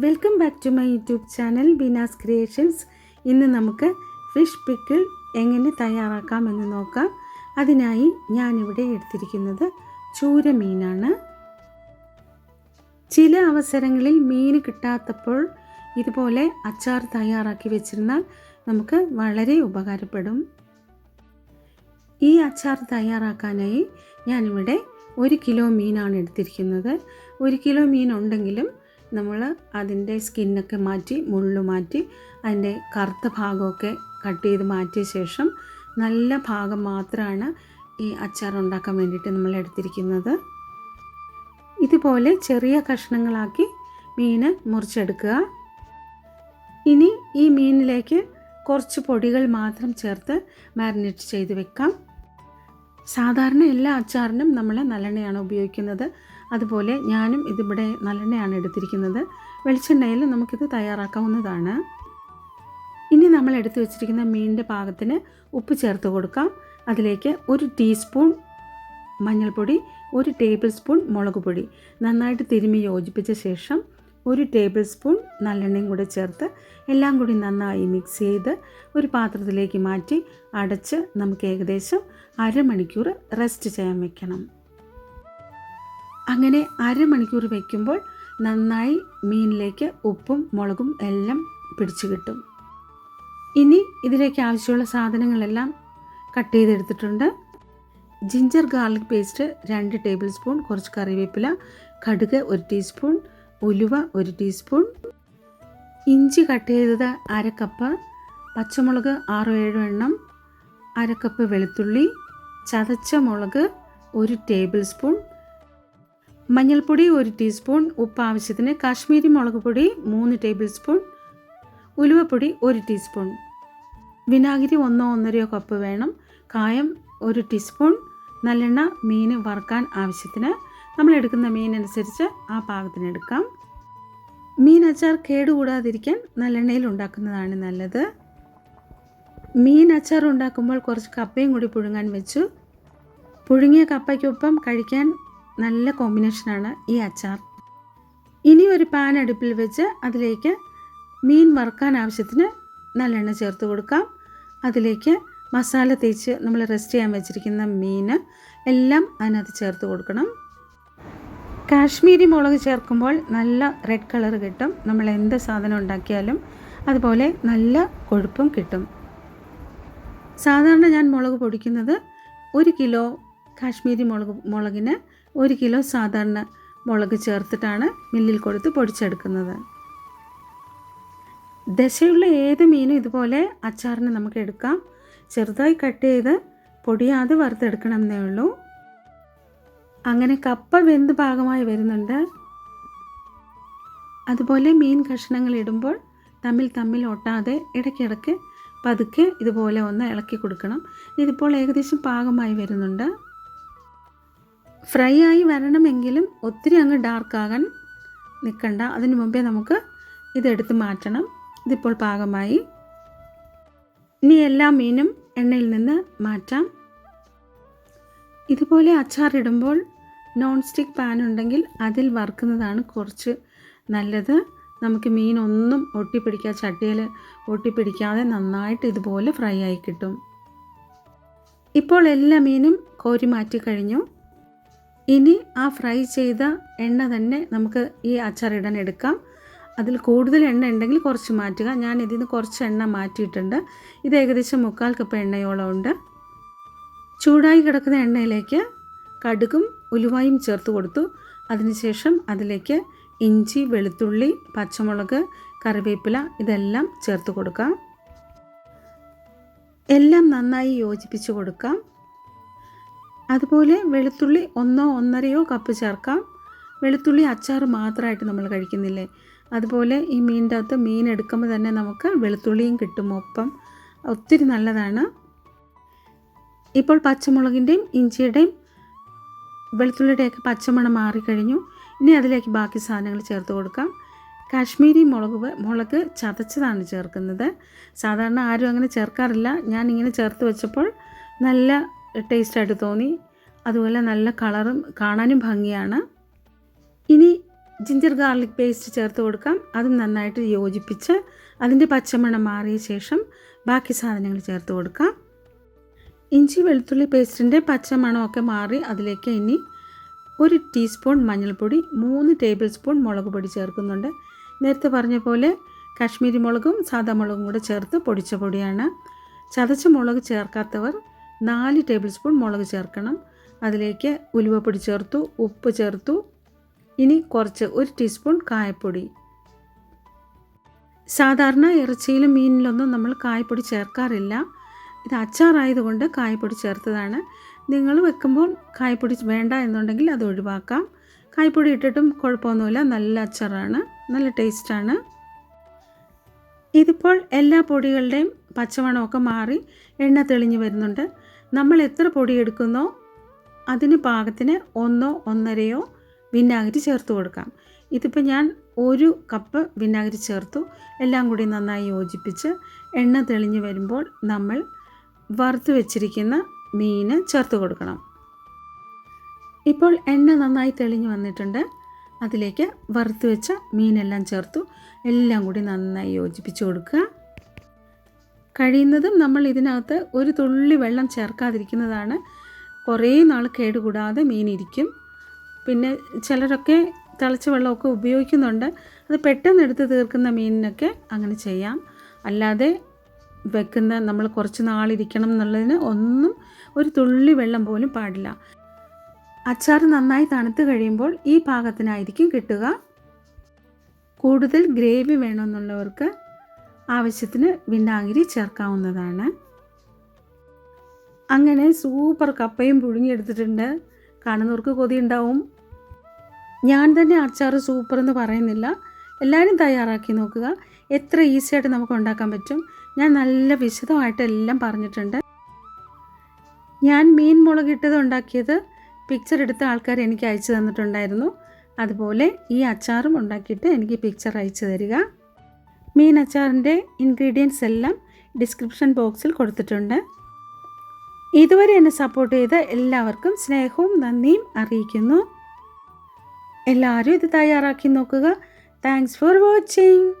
Welcome back to my YouTube channel Bina's creations. ഇന്ന് നമുക്ക് fish pickle എങ്ങനെ തയ്യാറാക്കാമെന്ന് നോക്കാം. അതിനായി ഞാനിവിടെ എടുത്തിരിക്കുന്നത് ചൂര മീനാണ്. ചില അവസരങ്ങളിൽ മീൻ കിട്ടാത്തപ്പോൾ ഇതുപോലെ അച്ചാർ തയ്യാറാക്കി വെച്ചിരുന്നാൽ നമുക്ക് വളരെ ഉപകാരപ്പെടും. ഈ അച്ചാർ തയ്യാറാക്കാനായി ഞാനിവിടെ ഒരു കിലോ മീനാണ് എടുത്തിരിക്കുന്നത്. ഒരു കിലോ മീൻ ഉണ്ടെങ്കിലും നമ്മൾ അതിന്റെ സ്കിന്നൊക്കെ മാറ്റി മുള്ളു മാറ്റി അതിന്റെ കറുത്ത ഭാഗമൊക്കെ കട്ട് ചെയ്ത് മാറ്റിയ ശേഷം നല്ല ഭാഗം മാത്രമാണ് ഈ അച്ചാർ ഉണ്ടാക്കാൻ വേണ്ടിയിട്ട് നമ്മൾ എടുത്തിരിക്കുന്നത്. ഇതുപോലെ ചെറിയ കഷ്ണങ്ങളാക്കി മീൻ മുറിച്ചെടുക്കുക. ഇനി ഈ മീനിലേക്ക് കുറച്ച് പൊടികൾ മാത്രം ചേർത്ത് മാരിനേറ്റ് ചെയ്ത് വെക്കാം. സാധാരണ എല്ലാ അച്ചാറിനും നമ്മൾ നല്ലെണ്ണയാണ് ഉപയോഗിക്കുന്നത്. അതുപോലെ ഞാനും ഇതിവിടെ നല്ലെണ്ണയാണ് എടുത്തിരിക്കുന്നത്. വെളിച്ചെണ്ണയിൽ നമുക്കിത് തയ്യാറാക്കാവുന്നതാണ്. ഇനി നമ്മൾ എടുത്തു വെച്ചിരിക്കുന്ന മീനിന്റെ പാകത്തിന് ഉപ്പ് ചേർത്ത് കൊടുക്കാം. അതിലേക്ക് ഒരു ടീസ്പൂൺ മഞ്ഞൾപ്പൊടി ഒരു ടേബിൾ സ്പൂൺ മുളക് പൊടി. നന്നായിട്ട് തിരുമ്മി യോജിപ്പിച്ച ശേഷം ഒരു ടേബിൾ സ്പൂൺ നല്ലെണ്ണയും കൂടെ ചേർത്ത് എല്ലാം കൂടി നന്നായി മിക്സ് ചെയ്ത് ഒരു പാത്രത്തിലേക്ക് മാറ്റി അടച്ച് നമുക്ക് ഏകദേശം അരമണിക്കൂർ റെസ്റ്റ് ചെയ്യാൻ വെക്കണം. അങ്ങനെ അരമണിക്കൂർ വയ്ക്കുമ്പോൾ നന്നായി മീനിലേക്ക് ഉപ്പും മുളകും എല്ലാം പിടിച്ചു കിട്ടും. ഇനി ഇതിലേക്ക് ആവശ്യമുള്ള സാധനങ്ങളെല്ലാം കട്ട് ചെയ്തെടുത്തിട്ടുണ്ട്. ജിഞ്ചർ ഗാർലിക് പേസ്റ്റ് രണ്ട് ടേബിൾ സ്പൂൺ കുറച്ച് കറിവേപ്പില കടുക് ഒരു ടീസ്പൂൺ ഉലുവ ഒരു ടീസ്പൂൺ. ഇഞ്ചി കട്ട് ചെയ്തത് അര കപ്പ് പച്ചമുളക് ആറോ ഏഴോ എണ്ണം അര കപ്പ് വെളുത്തുള്ളി ചതച്ച മുളക് ഒരു ടേബിൾ സ്പൂൺ മഞ്ഞൾപ്പൊടി ഒരു ടീസ്പൂൺ ഉപ്പ് ആവശ്യത്തിന് കാശ്മീരി മുളക് പൊടി മൂന്ന് ടേബിൾ സ്പൂൺ ഉലുവപ്പൊടി ഒരു ടീസ്പൂൺ. വിനാഗിരി ഒന്നോ ഒന്നരയോ കപ്പ് വേണം. കായം ഒരു ടീസ്പൂൺ. നല്ലെണ്ണ മീൻ വറുക്കാൻ ആവശ്യത്തിന് നമ്മൾ എടുക്കുന്ന മീൻ അനുസരിച്ച് ആ പാകത്തിന് എടുക്കാം. മീൻ അച്ചാർ കേടുകൂടാതിരിക്കാൻ നല്ലെണ്ണയിൽ ഉണ്ടാക്കുന്നതാണ് നല്ലത്. മീൻ അച്ചാർ ഉണ്ടാക്കുമ്പോൾ കുറച്ച് കപ്പയും കൂടി പുഴുങ്ങാൻ വെച്ചു. പുഴുങ്ങിയ കപ്പയ്ക്കൊപ്പം കഴിക്കാൻ നല്ല കോമ്പിനേഷനാണ് ഈ അച്ചാർ. ഇനി ഒരു പാൻ അടുപ്പിൽ വെച്ച് അതിലേക്ക് മീൻ വറുക്കാൻ ആവശ്യത്തിന് നല്ലെണ്ണ ചേർത്ത് കൊടുക്കാം. അതിലേക്ക് മസാല തേച്ച് നമ്മൾ റെസ്റ്റ് ചെയ്യാൻ വെച്ചിരിക്കുന്ന മീൻ എല്ലാം അതിനകത്ത് ചേർത്ത് കൊടുക്കണം. കാശ്മീരി മുളക് ചേർക്കുമ്പോൾ നല്ല റെഡ് കളർ കിട്ടും. നമ്മൾ എന്ത് സാധനം ഉണ്ടാക്കിയാലും അതുപോലെ നല്ല കൊഴുപ്പും കിട്ടും. സാധാരണ ഞാൻ മുളക് പൊടിക്കുന്നത് ഒരു കിലോ കാശ്മീരി മുളക് മുളകിന് ഒരു കിലോ സാധാരണ മുളക് ചേർത്തിട്ടാണ് മില്ലിൽ കൊടുത്ത് പൊടിച്ചെടുക്കുന്നത്. ദശയുള്ള ഏത് മീനും ഇതുപോലെ അച്ചാറിന് നമുക്ക് എടുക്കാം. ചെറുതായി കട്ട് ചെയ്ത് പൊടിയാതെ വറുത്തെടുക്കണം എന്നേ ഉള്ളൂ. അങ്ങനെ കപ്പ വെന്ത് ഭാഗമായി വരുന്നുണ്ട്. അതുപോലെ മീൻ കഷ്ണങ്ങൾ ഇടുമ്പോൾ തമ്മിൽ തമ്മിൽ ഒട്ടാതെ ഇടയ്ക്കിടയ്ക്ക് പതുക്കെ ഇതുപോലെ ഒന്ന് ഇളക്കി കൊടുക്കണം. ഇതിപ്പോൾ ഏകദേശം പാകമായി വരുന്നുണ്ട്. ഫ്രൈ ആയി വരണമെങ്കിലും ഒത്തിരി അങ്ങ് ഡാർക്കാകാൻ നിൽക്കണ്ട അതിനു മുമ്പേ നമുക്ക് ഇതെടുത്ത് മാറ്റണം. ഇതിപ്പോൾ പാകമായി. ഇനി എല്ലാ മീനും എണ്ണയിൽ നിന്ന് മാറ്റാം. ഇതുപോലെ അച്ചാറിടുമ്പോൾ നോൺ സ്റ്റിക്ക് പാൻ ഉണ്ടെങ്കിൽ അതിൽ വറുക്കുന്നതാണ് കുറച്ച് നല്ലത്. നമുക്ക് മീനൊന്നും ഒട്ടിപ്പിടിക്കാതെ ചട്ടിയിൽ ഒട്ടിപ്പിടിക്കാതെ നന്നായിട്ട് ഇതുപോലെ ഫ്രൈ ആയി കിട്ടും. ഇപ്പോൾ എല്ലാ മീനും കോരി മാറ്റി കഴിഞ്ഞു. ഇനി ആ ഫ്രൈ ചെയ്ത എണ്ണ തന്നെ നമുക്ക് ഈ അച്ചാറിടാൻ എടുക്കാം. അതിൽ കൂടുതൽ എണ്ണ ഉണ്ടെങ്കിൽ കുറച്ച് മാറ്റുക. ഞാൻ ഇതിൽ നിന്ന് കുറച്ച് എണ്ണ മാറ്റിയിട്ടുണ്ട്. ഇത് ഏകദേശം മുക്കാൽ കപ്പ് എണ്ണയോളം ഉണ്ട്. ചൂടായി കിടക്കുന്ന എണ്ണയിലേക്ക് കടുകും ഉലുവായും ചേർത്ത് കൊടുത്തു. അതിനുശേഷം അതിലേക്ക് ഇഞ്ചി വെളുത്തുള്ളി പച്ചമുളക് കറിവേപ്പില ഇതെല്ലാം ചേർത്ത് കൊടുക്കാം. എല്ലാം നന്നായി യോജിപ്പിച്ച് കൊടുക്കാം. അതുപോലെ വെളുത്തുള്ളി ഒന്നോ ഒന്നരയോ കപ്പ് ചേർക്കാം. വെളുത്തുള്ളി അച്ചാർ മാത്രമായിട്ട് നമ്മൾ കഴിക്കുന്നില്ലേ? അതുപോലെ ഈ മീനിന്റെ അകത്ത് മീൻ എടുക്കുമ്പോൾ തന്നെ നമുക്ക് വെളുത്തുള്ളിയും കിട്ടും ഒപ്പം. ഒത്തിരി നല്ലതാണ്. ഇപ്പോൾ പച്ചമുളകിന്റെയും ഇഞ്ചിയുടെയും വെളുത്തുള്ളിയുടെയൊക്കെ പച്ചമണം മാറിക്കഴിഞ്ഞു. ഇനി അതിലേക്ക് ബാക്കി സാധനങ്ങൾ ചേർത്ത് കൊടുക്കാം. കാശ്മീരി മുളക് മുളക് ചതച്ചതാണ് ചേർക്കുന്നത്. സാധാരണ ആരും അങ്ങനെ ചേർക്കാറില്ല. ഞാൻ ഇങ്ങനെ ചേർത്ത് വെച്ചപ്പോൾ നല്ല ടേസ്റ്റായിട്ട് തോന്നി. അതുപോലെ നല്ല കളറും കാണാനും ഭംഗിയാണ്. ഇനി ജിഞ്ചർ ഗാർലിക് പേസ്റ്റ് ചേർത്ത് കൊടുക്കാം. അതും നന്നായിട്ട് യോജിപ്പിച്ച് അതിന്റെ പച്ചമണം മാറിയ ശേഷം ബാക്കി സാധനങ്ങൾ ചേർത്ത് കൊടുക്കാം. ഇഞ്ചി വെളുത്തുള്ളി പേസ്റ്റിന്റെ പച്ചമണമൊക്കെ മാറി അതിലേക്ക് ഇനി ഒരു ടീസ്പൂൺ മഞ്ഞൾപ്പൊടി മൂന്ന് ടേബിൾ സ്പൂൺ മുളക് പൊടി ചേർക്കുന്നുണ്ട്. നേരത്തെ പറഞ്ഞ പോലെ കാശ്മീരി മുളകും സാദാ മുളകും കൂടെ ചേർത്ത് പൊടിച്ച പൊടിയാണ്. ചതച്ച മുളക് ചേർക്കാത്തവർ നാല് ടേബിൾ സ്പൂൺ മുളക് ചേർക്കണം. അതിലേക്ക് ഉലുവപ്പൊടി ചേർത്തു ഉപ്പ് ചേർത്തു. ഇനി കുറച്ച് ഒരു ടീസ്പൂൺ കായപ്പൊടി. സാധാരണ ഇറച്ചിയിലും മീനിലൊന്നും നമ്മൾ കായപ്പൊടി ചേർക്കാറില്ല. ഇത് അച്ചാറായതുകൊണ്ട് കായപ്പൊടി ചേർത്തതാണ്. നിങ്ങൾ വെക്കുമ്പോൾ കായപ്പൊടി വേണ്ട എന്നുണ്ടെങ്കിൽ അത് ഒഴിവാക്കാം. കായപ്പൊടി ഇട്ടിട്ടും കുഴപ്പമൊന്നുമില്ല. നല്ല അച്ചാറാണ്. നല്ല ടേസ്റ്റാണ്. ഇതിപ്പോൾ എല്ലാ പൊടികളുടെയും പച്ചമണമൊക്കെ മാറി എണ്ണ തെളിഞ്ഞു വരുന്നുണ്ട്. നമ്മൾ എത്ര പൊടി എടുക്കുന്നോ അതിന് പാകത്തിന് ഒന്നോ ഒന്നരയോ വിനാഗിരി ചേർത്ത് കൊടുക്കാം. ഇതിപ്പോൾ ഞാൻ ഒരു കപ്പ് വിനാഗിരി ചേർത്തു. എല്ലാം കൂടി നന്നായി യോജിപ്പിച്ച് എണ്ണ തെളിഞ്ഞു വരുമ്പോൾ നമ്മൾ വറുത്ത് വെച്ചിരിക്കുന്ന മീൻ ചേർത്ത് കൊടുക്കണം. ഇപ്പോൾ എണ്ണ നന്നായി തെളിഞ്ഞു വന്നിട്ടുണ്ട്. അതിലേക്ക് വറുത്ത് വെച്ച മീനെല്ലാം ചേർത്തു. എല്ലാം കൂടി നന്നായി യോജിപ്പിച്ച് കൊടുക്കുക. കഴിയുന്നതും നമ്മൾ ഇതിനകത്ത് ഒരു തുള്ളി വെള്ളം ചേർക്കാതിരിക്കുന്നതാണ്. കുറേ നാൾ കേടുകൂടാതെ മീനിരിക്കും. പിന്നെ ചിലരൊക്കെ തിളച്ച വെള്ളമൊക്കെ ഉപയോഗിക്കുന്നുണ്ട്. അത് പെട്ടെന്ന് എടുത്ത് തീർക്കുന്ന മീനിനൊക്കെ അങ്ങനെ ചെയ്യാം. അല്ലാതെ വെക്കുന്ന നമ്മൾ കുറച്ച് നാളിരിക്കണം എന്നുള്ളതിന് ഒന്നും ഒരു തുള്ളി വെള്ളം പോലും പാടില്ല. അച്ചാർ നന്നായി തണുത്ത് കഴിയുമ്പോൾ ഈ പാകത്തിനായിരിക്കും കിട്ടുക. കൂടുതൽ ഗ്രേവി വേണമെന്നുള്ളവർക്ക് ആവശ്യത്തിന് വിനാഗിരി ചേർക്കാവുന്നതാണ്. അങ്ങനെ സൂപ്പർ കപ്പയും പുഴുങ്ങിയെടുത്തിട്ടുണ്ട്. കാണുന്നവർക്ക് കൊതി ഉണ്ടാവും ഞാൻ തന്നെ അച്ചാർ സൂപ്പർ എന്ന് പറയുന്നില്ല. എല്ലാവരും തയ്യാറാക്കി നോക്കുക. എത്ര ഈസി ആയിട്ട് നമുക്ക് ഉണ്ടാക്കാൻ പറ്റും. ഞാൻ നല്ല വിശദമായിട്ട് എല്ലാം പറഞ്ഞിട്ടുണ്ട്. ഞാൻ മീൻ മുളകിട്ടത് ഉണ്ടാക്കിയത് പിക്ചർ എടുത്ത ആൾക്കാർ എനിക്ക് അയച്ചു തന്നിട്ടുണ്ടായിരുന്നു. അതുപോലെ ഈ അച്ചാറും ഉണ്ടാക്കിയിട്ട് എനിക്ക് പിക്ചർ അയച്ചു തരിക. മീൻ അച്ചാറിന്റെ ഇൻഗ്രീഡിയൻസ് എല്ലാം ഡിസ്ക്രിപ്ഷൻ ബോക്സിൽ കൊടുത്തിട്ടുണ്ട്. ഇതുവരെ എന്നെ സപ്പോർട്ട് ചെയ്ത എല്ലാവർക്കും സ്നേഹവും നന്ദിയും അറിയിക്കുന്നു. എല്ലാവരും ഇത് തയ്യാറാക്കി നോക്കുക. Thanks for watching